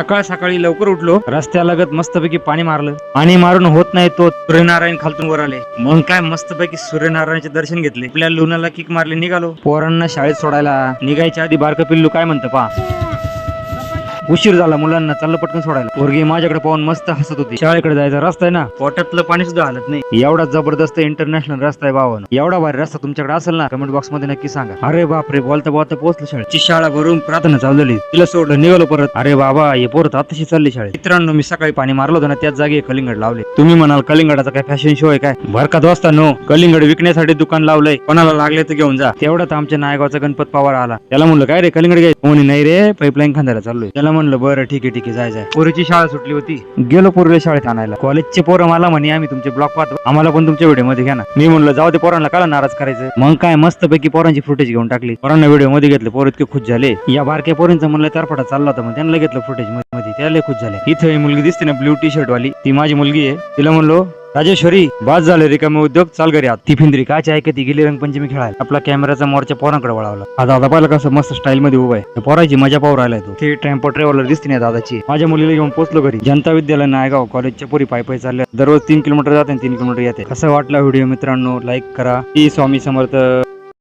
सकाळ सकाळी लवकर उठलो. रस्त्यालगत मस्तपैकी पाणी मारलं. पाणी मारून होत नाही तो सूर्यनारायण खालतून वर आले. मग काय मस्तपैकी सूर्यनारायणचे दर्शन घेतले. आपल्या लुणाला किक मारले निघालो. पोरांना शाळेत सोडायला. निघायच्या आधी बारकं पिल्लू काय म्हणतं पा उशीर झाला मुलांना चाललं पटकन सोडायला. पोरगी माझ्याकडे पाहून मस्त हसत होती. शाळेकडे जायचा रस्ता आहे ना? पोटातलं पाणी सुद्धा हलत नाही. एवढा जबरदस्त इंटरनॅशनल रस्ता आहे बावन एवढा भारी रस्ता तुमच्याकडे असेल ना कमेंट बॉक्समध्ये नक्की सांगा. अरे बापरे बोलता बोलता पोहोचलो शाळेची शाळा भरून प्रार्थना चालवली तिला सोडलं निघालो परत. अरे बाबा हे पोरत आताशी चालली शाळेत. मित्रांनो मी सकाळी पाणी मारलो होतं ना त्याच जागी कलिंगड लावले. तुम्ही म्हणाल कलिंगडाचा काय फॅशन शो आहे काय? भरकात वाजता नो. कलिंगड विकण्यासाठी दुकान लावलंय. कोणाला लागले तर घेऊन जा. तेवढ्यात आमच्या नायगावचा गणपत पवार आला. त्याला म्हणलं काय रे कलिंगड घ्यायचं कोणी नाही रे पाईपलाईन खांद्याला चाललोय. त्याला म्हणलं बरं ठीक आहे ठीक आहे जाय जाय. पोरीची शाळा सुटली होती. गेलो पोरीला शाळेत आणायला. कॉलेजचे पोरं मला म्हणे आम्ही तुमचे ब्लॉग पाहतो. आम्हाला पण तुमच्या व्हिडिओमध्ये घ्या ना. मी म्हणलं जाऊ ते पोरांना काला नाराज करायचं. मग काय मस्त पैकी पोरांची फुटेज घेऊन टाकली. पोरांना व्हिडिओमध्ये घेतले पोर इतके खुश झाले. या बारक्या पोरींचं म्हणलं तरफटा चालला होता. मग त्यांना घेतलं फुटेजमध्ये त्याला खुश झाले. इथे मुलगी दिसते ना ब्ल्यू टी शर्ट वाली. ती माझी मुलगी आहे. तिला म्हणलो राजेश्वरी बाद झाले रिकामे उद्योग चाल घरी आत. ती फिंदरी काची ऐकत ती गेली रंगपंचमी खेळायला? आपला कॅमेराचा मोर्चा पोरांकडे वळावला. हा दादा पाहिलं कसं मस्त स्टाईल मध्ये उभा आहे. पोराची मजा पाहू राहिलाय तो. ते टेम्पो ट्रॅव्हलर दिसते नाही दादाची. माझ्या मुलीला घेऊन पोहोचलो घरी. जनता विद्यालय नायगाव कॉलेजच्या पोरी पाय पाय चालल्या दररोज तीन किलोमीटर जाते आणि तीन किलोमीटर येते. कसं वाटला व्हिडिओ मित्रांनो? लाईक करा. ती स्वामी समर्थ?